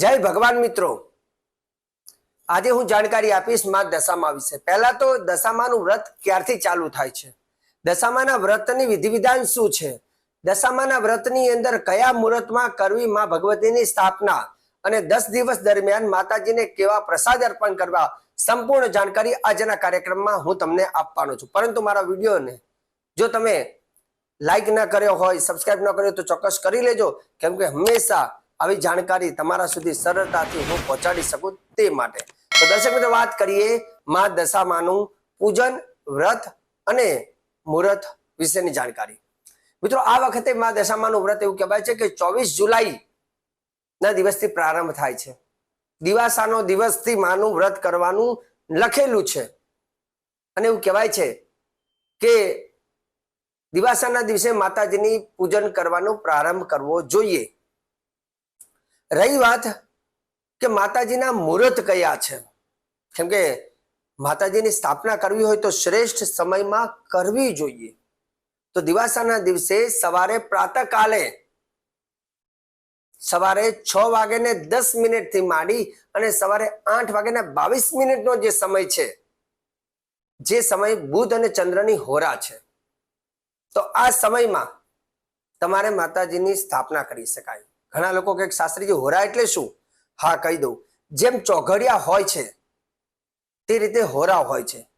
જય ભગવાન મિત્રો. આજે હું જાણકારી આપીશમાં દશામા વિશે. પહેલા તો દશામાનું વ્રત ક્યારથી ચાલુ થાય છે? દશામાના વ્રતની વિધિ વિધાન શું છે? દશામાના વ્રતની અંદર કયા મુહૂર્તમાં કરવી માં ભગવતીની સ્થાપના? અને દસ દિવસ દરમિયાન માતાજીને કેવા પ્રસાદ અર્પણ કરવા? સંપૂર્ણ જાણકારી આજના કાર્યક્રમમાં હું તમને આપવાનો છું. પરંતુ મારા વિડીયોને જો તમે લાઈક ન કર્યો હોય સબસ્ક્રાઈબ ન કર્યો તો ચોક્કસ કરી લેજો. કેમ કે હંમેશા આવી જાણકારી તમારા સુધી સરળતાથી હું પહોંચાડી શકું તે માટે. તો દર્શક મિત્રો, વાત કરીએ મા દશામાનું પૂજન, વ્રત અને મુહૂર્ત વિશેની જાણકારી. મિત્રો, આ વખતે મા દશામાનું વ્રત એવું કહેવાય છે કે ચોવીસ જુલાઈ ના દિવસથી પ્રારંભ થાય છે. દિવાસાનો દિવસથી માનું વ્રત કરવાનું લખેલું છે. અને એવું કહેવાય છે કે દિવાસાના દિવસે માતાજીની પૂજન કરવાનો પ્રારંભ કરવો જોઈએ. રહી વાત કે માતાજીના મુહૂર્ત કયા છે? કેમ કે માતાજીની સ્થાપના કરવી હોય તો શ્રેષ્ઠ સમયમાં કરવી જોઈએ. તો દિવાસાના દિવસે સવારે પ્રાતકાલે સવારે છ વાગે ને દસ મિનિટથી માંડી અને સવારે આઠ વાગે ને બાવીસ મિનિટનો જે સમય છે, જે સમય બુધ અને ચંદ્રની હોરા છે. તો આ સમયમાં તમારે માતાજીની સ્થાપના કરી શકાય. ઘણા લોકો કે શાસ્ત્રીજી હોરા એટલે શું? હા, કહી દઉં. જેમ ચોઘડિયા હોય છે, તે રીતે હોરા હોય છે.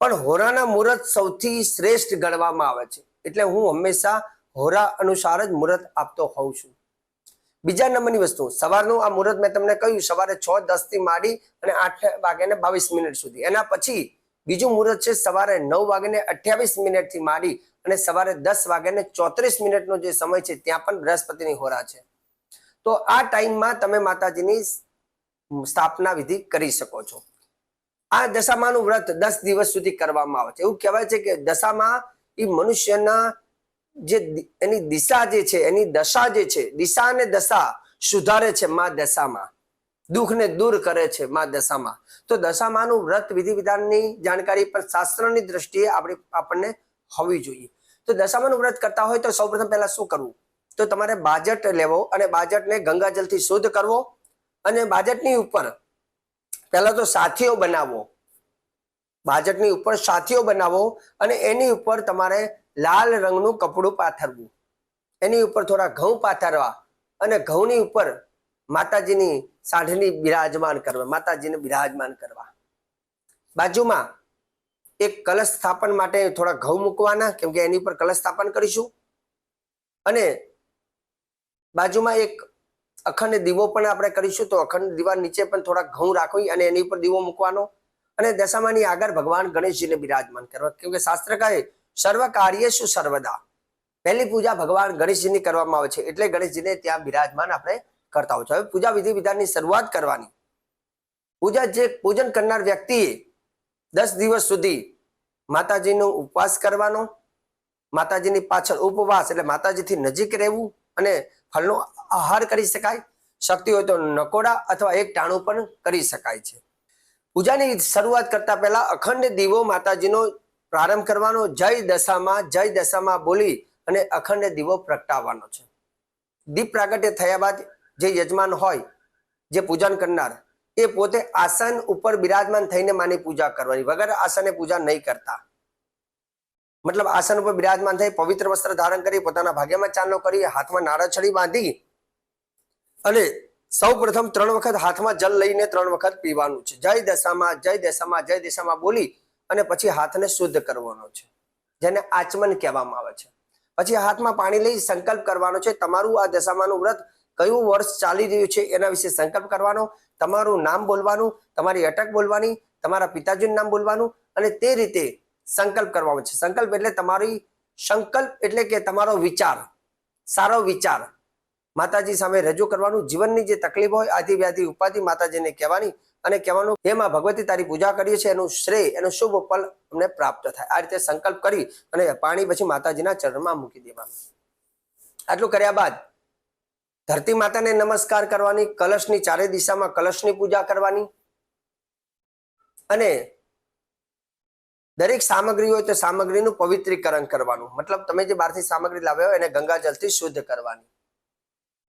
પણ હોરાના મુહૂર્ત સૌથી શ્રેષ્ઠ ગણવામાં આવે છે. એટલે હું હંમેશા હોરા અનુસાર જ મુહૂર્ત આપતો હોઉં છું. બીજા નંબરની વસ્તુ, સવારનું આ મુહૂર્ત મેં તમને કહ્યું, સવારે છ દસથી માંડી અને આઠ વાગ્યાને બાવીસ મિનિટ સુધી. એના પછી બીજું મુહૂર્ત છે, સવારે નવ વાગ્યાને અઠ્યાવીસ મિનિટથી માંડી અને સવારે દસ વાગ્યાને ચોત્રીસ મિનિટનો જે સમય છે, ત્યાં પણ બૃહસ્પતિની હોરા છે. તો આ ટાઈમમાં તમે માતાજીની સ્થાપના વિધિ કરી શકો છો. આ દશામાનું વ્રત દસ દિવસ સુધી કરવામાં આવે છે. એવું કહેવાય છે કે દશામાં એ મનુષ્યના જે એની દિશા જે છે, એની દશા જે છે, દિશા અને દશા સુધારે છે મા દશામાં. દુઃખને દૂર કરે છે મા દશામાં. તો દશામાનું વ્રત વિધિ વિધાનની જાણકારી પણ શાસ્ત્રની દ્રષ્ટિએ આપણે, આપણને હોવી જોઈએ. તો દશામાનું વ્રત કરતા હોય તો સૌપ્રથમ પહેલા શું કરવું? તો તમારે બાજટ લેવો અને બાજટને ગંગાજલથી શુદ્ધ કરવો અને બાજટની ઉપર પહેલા તો સાથીઓ બનાવો. બાજટની ઉપર સાથીઓ બનાવો અને એની ઉપર તમારે લાલ રંગનું કપડું પાથરવું. એની ઉપર થોડા ઘઉં પાથરવા અને ઘઉંની ઉપર માતાજીની સાઢની બિરાજમાન કરવા, માતાજીને બિરાજમાન કરવા. બાજુમાં એક કલશ સ્થાપન માટે થોડા ઘઉં મૂકવાના, કેમ કે એની ઉપર કલશ સ્થાપન કરીશું. અને બાજુમાં એક અખંડ દીવો પણ આપણે કરીશું તો અખંડ દીવા નીચે પણ થોડા ઘઉં રાખવી અને એની ઉપર દીવો મૂકવાનો અને દશામાની આગળ ભગવાન ગણેશજીને બિરાજમાન કરવા. કેમ કે શાસ્ત્ર કહે, સર્વ કાર્યેશુ સર્વદા. પહેલી પૂજા ભગવાન ગણેશજીની કરવામાં આવે છે. એટલે ગણેશજીને ત્યાં બિરાજમાન આપણે કરતા હોય છે. હવે પૂજા વિધિ વિધાનની શરૂઆત કરવાની. પૂજા જે પૂજન કરનાર વ્યક્તિએ દસ દિવસ સુધી માતાજીનો ઉપવાસ કરવાનો, માતાજીની પાછળ ઉપવાસ, એટલે માતાજીથી નજીક રહેવું અને ફળનો આહાર કરી શકાય, શક્તિ હોય તો નકોડા અથવા એક ટાણું પણ કરી શકાય છે. પૂજાની શરૂઆત કરતા પહેલા અખંડ દીવો માતાજીનો પ્રારંભ કરવાનો, જય દશામાં જય દશામાં બોલી અને અખંડ દીવો પ્રગટાવવાનો છે. દીપ પ્રાગટ્ય થયા બાદ જે યજમાન હોય, જે પૂજન કરનાર, એ પોતે આસન ઉપર બિરાજમાન થઈને માની પૂજા કરવાની. વગર આસને પૂજા નહીં કરતા. મતલબ આસન ઉપર બિરાજમાન થઈ પવિત્ર વસ્ત્ર ધારણ કરી, પોતાના ભાગ્યમાં ચાંદલો કરી, હાથમાં નારાછડી બાંધી અને સૌ પ્રથમ ત્રણ વખત હાથમાં જલ લઈને ત્રણ વખત પીવાનું છે. જય દશામાં જય દશામાં જય દશામાં બોલી અને પછી હાથને શુદ્ધ કરવાનો છે, જેને આચમન કહેવામાં આવે છે. પછી હાથમાં પાણી લઈ સંકલ્પ કરવાનો છે, તમારું આ દશામાનું વ્રત કયું વર્ષ ચાલી રહ્યું છે એના વિશે સંકલ્પ કરવાનો, તમારું નામ બોલવાનું, તમારી અટક બોલવાની, તમારા પિતાજીનું નામ બોલવાનું અને તે રીતે સંકલ્પ કરવાનો છે. સંકલ્પ એટલે તમારી સંકલ્પ એટલે કે તમારો વિચાર, સારો વિચાર. માતાજી સામે રજૂ કરવાનું, જીવનની જે તકલીફ હોય, આધી વ્યાધિ, ઉપાધિ માતાજીને કહેવાની અને કહેવાનું એમાં ભગવતી તારી પૂજા કરીએ છીએ, એનું શ્રેય, એનું શુભ ફલ અમને પ્રાપ્ત થાય. આ રીતે સંકલ્પ કરી અને પાણી પછી માતાજીના ચરણમાં મૂકી દેવાનું. આટલું કર્યા બાદ ધરતી માતાને નમસ્કાર કરવાની, કલશની ચારે દિશામાં કલશની પૂજા કરવાની અને દરેક સામગ્રી હોય તો સામગ્રીનું પવિત્રીકરણ કરવાનું. મતલબ તમે જે બહારથી સામગ્રી લાવ્યા હોય એને ગંગાજળથી શુદ્ધ કરવાની.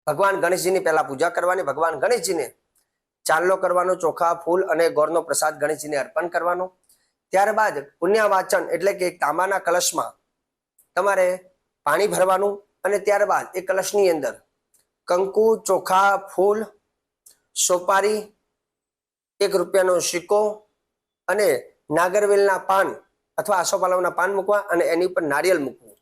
ભગવાન ગણેશજીની પહેલા પૂજા કરવાની, ભગવાન ગણેશજીને ચાંદલો કરવાનો, ચોખા, ફૂલ અને ગોળનો પ્રસાદ ગણેશજીને અર્પણ કરવાનો. ત્યારબાદ પુણ્યવાચન એટલે કે તાંબાના કલશમાં તમારે પાણી ભરવાનું અને ત્યારબાદ એ કલશની અંદર કંકુ, ચોખા, ફૂલ, સોપારી, એક રૂપિયાનો સિક્કો અને નાગરવેલના પાન અથવા આસોપાલવના પાન મૂકવા અને એની પર નારિયેલ મૂકવું.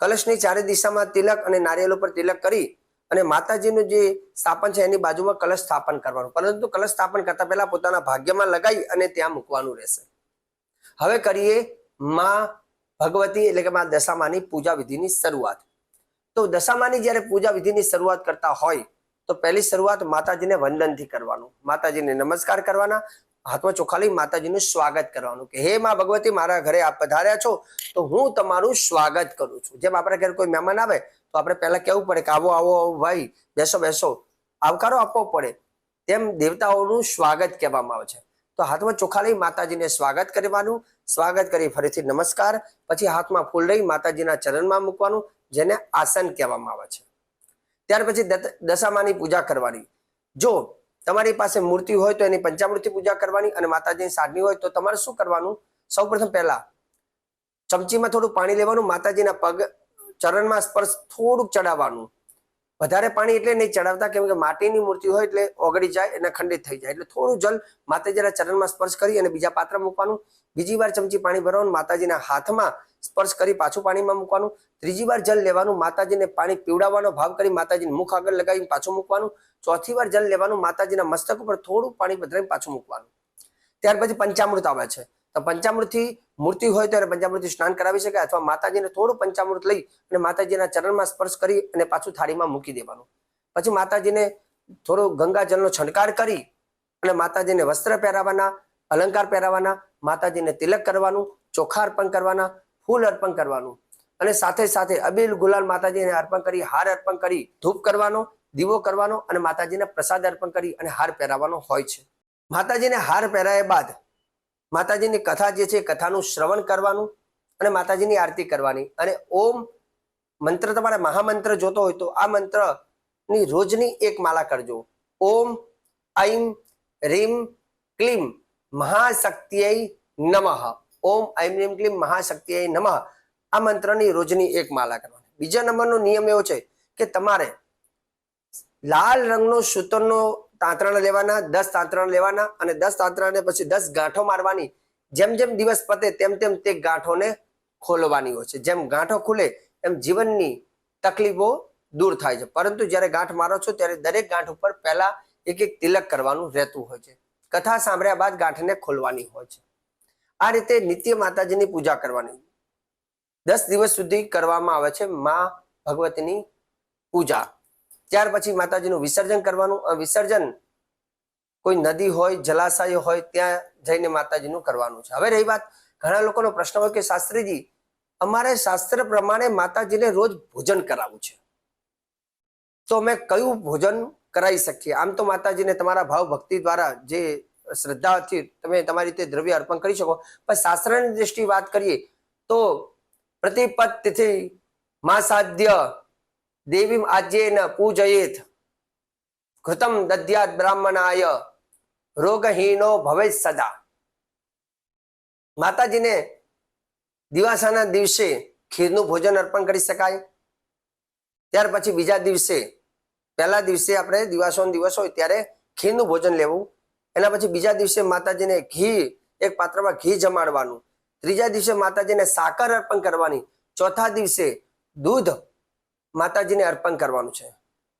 કલશની ચારે દિશામાં તિલક અને નારિયેલ ઉપર તિલક કરી અને માતાજીનું જે સ્થાપન છે એની બાજુમાં કલશ સ્થાપન કરવાનું. પરંતુ કલશ સ્થાપન કરતા પહેલા પોતાના ભાગ્યમાં લગાવી અને ત્યાં મૂકવાનું રહેશે. હવે કરીએ માં ભગવતી એટલે કે માં દશામાની પૂજા વિધિની શરૂઆત. તો દશામાની જ્યારે પૂજા વિધિની શરૂઆત કરતા હોય તો પહેલી શરૂઆત માતાજીને વંદનથી કરવાનું. માતાજીને નમસ્કાર કરવાના હાથમાં ચોખાલી માતાજીનું સ્વાગત કરવાનું કે, હે માં ભગવતી, મારા ઘરે આપ પધાર્યા છો, તો હું તમારું સ્વાગત કરું છું. જેમ આપણા ઘરે કોઈ મહેમાન આવે, તો આપણે પહેલા કેવું પડે કે, આવો આવો ભાઈ, બેસો બેસો. આવકારો આપવો પડે. તેમ દેવતાઓનું સ્વાગત કહેવામાં આવે છે. તો હાથમાં ચોખાલી માતાજીને સ્વાગત કરવાનું, સ્વાગત કરી ફરીથી નમસ્કાર, પછી હાથમાં ફૂલ લઈ માતાજીના ચરણમાં મૂકવાનું, જેને આસન કહેવામાં આવે છે. ત્યાર પછી દશામાની પૂજા કરવાની. જો તમારી પાસે મૂર્તિ હોય તો એની પંચામૃતિ પૂજા કરવાની અને માતાજીની સાડની હોય તો તમારે શું કરવાનું? સૌપ્રથમ પહેલા ચમચીમાં થોડું પાણી લેવાનું, માતાજીના પગ ચરણમાં સ્પર્શ થોડુંક ચડાવવાનું. વધારે પાણી એટલે નહીં ચડાવતા, કેમ કે માટીની મૂર્તિ હોય એટલે ઓગળી જાય અને ખંડિત થઈ જાય. એટલે થોડું જલ માતાજીના ચરણમાં સ્પર્શ કરી અને બીજા પાત્ર મૂકવાનું. બીજી વાર ચમચી પાણી ભરવાનું, માતાજીના હાથમાં સ્પર્શ કરી પાછું પાણીમાં મૂકવાનું. ત્રીજી વાર જલ લેવાનું, માતાજીને પાણી પીવડાવવાનો, ભાવ કરી માતાજીને મુખ આગળ લગાવી પાછું મૂકવાનું. ચોથી વાર જલ લેવાનું, માતાજીના મસ્તક ઉપર થોડું પાણી પધરાવી પાછું મૂકવાનું. ત્યાર પછી પંચામૃત આવે છે. તો પંચામૃતથી મૂર્તિ હોય ત્યારે પંચામૃતથી સ્નાન કરાવી શકાય અથવા માતાજીને થોડું પંચામૃત લઈ અને માતાજીના ચરણમાં સ્પર્શ કરી અને પાછું થાળીમાં મૂકી દેવાનું. પછી માતાજીને થોડો ગંગાજળનો છંટકાર કરી અને માતાજીને વસ્ત્ર પહેરાવાના, અલંકાર પહેરાવાના માતાજીને તિલક કરવાનું, ચોખા અર્પણ કરવાના, ફૂલ અર્પણ કરવાનું. અને સાથે સાથે અબીલ ગુલાલ માતાજીને અર્પણ કરી, હાર અર્પણ કરી, ધૂપ કરવાનો, દીવો કરવાનો અને માતાજીને પ્રસાદ અર્પણ કરી અને હાર પહેરાવવાનો હોય છે. માતાજીને હાર પહેરાયા બાદ માતાજીની કથા જે છે કથાનું શ્રવણ કરવાનું અને માતાજીની આરતી કરવાની. અને ઓમ મંત્ર, તમારે મહામંત્ર જોતો હોય તો આ મંત્રની રોજની એક માલા કરજો. ઓમ ઐમ રીમ, ક્લીમ. મહાશક્તિય નમઃ. ઓમ ઐમ રીમ ક્લીમ મહાશક્તિય નમઃ. આ મંત્રની રોજની એક માળા કરવાની. બીજા નંબરનો નિયમ એવો છે કે તમારે લાલ રંગનો સૂતરનો તાંતરણ લેવાના, દસ તાંતરણ લેવાના અને દસ તાંતરણને પછી દસ ગાંઠો મારવાની. જેમ જેમ દિવસ પતે તેમ તેમ તે ગાંઠોને ખોલવાની હોય છે. જેમ ગાંઠો ખુલે એમ જીવનની તકલીફો દૂર થાય છે. પરંતુ જ્યારે ગાંઠ મારો છો ત્યારે દરેક ગાંઠ ઉપર પહેલા એક એક તિલક કરવાનું રહેતું હોય છે. કથા સાંભળ્યા બાદ ગાંઠને ખોલવાની હોય છે. આ રીતે નિત્ય માતાજીની પૂજા કરવાની. દસ દિવસ સુધી કરવામાં આવે છે મા ભગવતીની પૂજા. ત્યાર પછી માતાજીનું વિસર્જન કરવાનું. વિસર્જન કોઈ નદી હોય, જલાશય હોય, ત્યાં જઈને માતાજીનું કરવાનું છે. હવે રહી વાત ઘણા લોકોનો પ્રશ્ન હોય કે શાસ્ત્રીજી, અમારે શાસ્ત્ર પ્રમાણે માતાજીને રોજ ભોજન કરાવવું છે. તો અમે કયું ભોજન કરાવી શકીએ. આમ તો માતાજીને તમારા ભાવ ભક્તિ દ્વારા જે શ્રદ્ધાથી તમે તમારી રીતે દ્રવ્ય અર્પણ કરી શકો. પણ શાસ્ત્રની દ્રષ્ટિ વાત કરીએ તો પ્રતિપદ તિથિ મા સાધ્ય દેવીમ આજ્યેન પૂજયેત ઘૃતમ દદ્યાત બ્રાહ્મણાય રોગહીનો ભવે સદા. માતાજીને દિવાસાના દિવસે ખીરનું ભોજન અર્પણ કરી શકાય. ત્યાર પછી બીજા દિવસે પહેલા દિવસે આપણે દિવાસો દિવસ હોય ત્યારે ખીરનું ભોજન લેવું. એના પછી બીજા દિવસે માતાજીને ઘી, એક પાત્રમાં ઘી જમાડવાનું. ત્રીજા દિવસે માતાજીને સાકર અર્પણ કરવાની. ચોથા દિવસે દૂધ માતાજીને અર્પણ કરવાનું છે.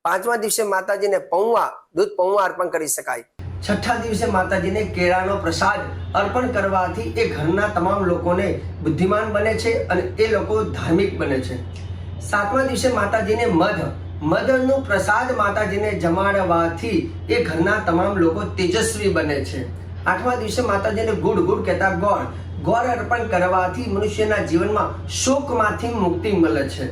પાંચમા દિવસે માતાજીને પૌવા, દૂધ પૌવા અર્પણ કરી શકાય. છઠ્ઠા દિવસે માતાજીને કેળાનો પ્રસાદ અર્પણ કરવાથી એ ઘરના તમામ લોકોને બુદ્ધિમાન બને છે અને એ લોકો ધાર્મિક બને છે. સાતમા દિવસે માતાજીને મધ મધનો પ્રસાદ માતાજીને જમાડવાથી એ ઘરના તમામ લોકો તેજસ્વી બને છે. આઠમા દિવસે માતાજીને ગુડ ગુડ કહેતા ગોળ ગોળ અર્પણ કરવાથી મનુષ્યના જીવનમાં શોકમાંથી મુક્તિ મળે છે.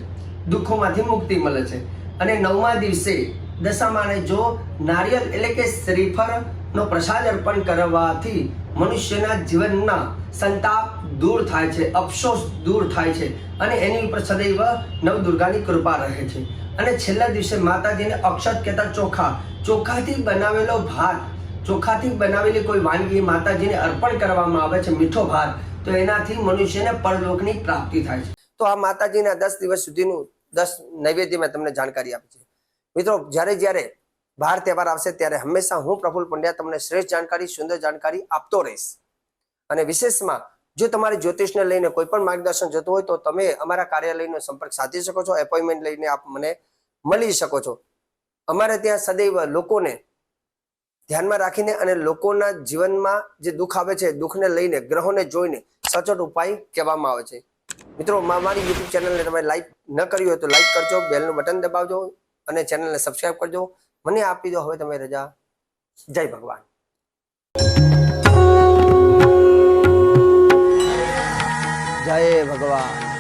દુઃખોમાંથી મુક્તિ મળે છે. અને નવમા દિવસે દશામાને જો નારિયેલ એટલે કે શ્રીફળનો પ્રસાદ અર્પણ કરવાથી મનુષ્યના જીવનના સંતાપ દૂર થાય છે, અફસોસ દૂર થાય છે અને એની ઉપર સદૈવ નવદુર્ગાની કૃપા રહે છે. અને છેલ્લા દિવસે માતાજીને અક્ષત કહેતા ચોખા, ચોખાથી બનાવેલો ભાત, ચોખાથી બનાવેલી કોઈ વાનગી માતાજીને અર્પણ કરવામાં આવે છે મીઠો ભાત, તો એનાથી મનુષ્યને પરલોકની પ્રાપ્તિ થાય છે. તો આ માતાજીના દસ દિવસ સુધીનું, દસ નૈવેદ્ય મેં તમને જાણકારી આપી છે. મિત્રો, જ્યારે જ્યારે બહાર તહેવાર આવશે ત્યારે હંમેશા હું પ્રફુલ પંડ્યા તમને શ્રેષ્ઠ જાણકારી, સુંદર જાણકારી આપતો રહીશ. અને વિશેષમાં જો તમારે જ્યોતિષને લઈને કોઈ પણ માર્ગદર્શન જોતું હોય તો તમે અમારા કાર્યાલયનો સંપર્ક સાધી શકો છો, એપોઇન્ટમેન્ટ લઈને આપ મને મળી શકો છો. અમારે ત્યાં સદૈવ લોકોને ધ્યાનમાં રાખીને અને લોકોના જીવનમાં જે દુઃખ આવે છે દુઃખને લઈને, ગ્રહોને જોઈને સચોટ ઉપાય કહેવામાં આવે છે. મિત્રો મારી યુટ્યુબ ચેનલને તમે લાઈક ન કરી હોય તો લાઈક કરજો, બેલનું બટન દબાવજો અને ચેનલને સબસ્ક્રાઈબ કરજો. મને આપી દો, હવે તમે રજા. જય ભગવાન. જય ભગવાન.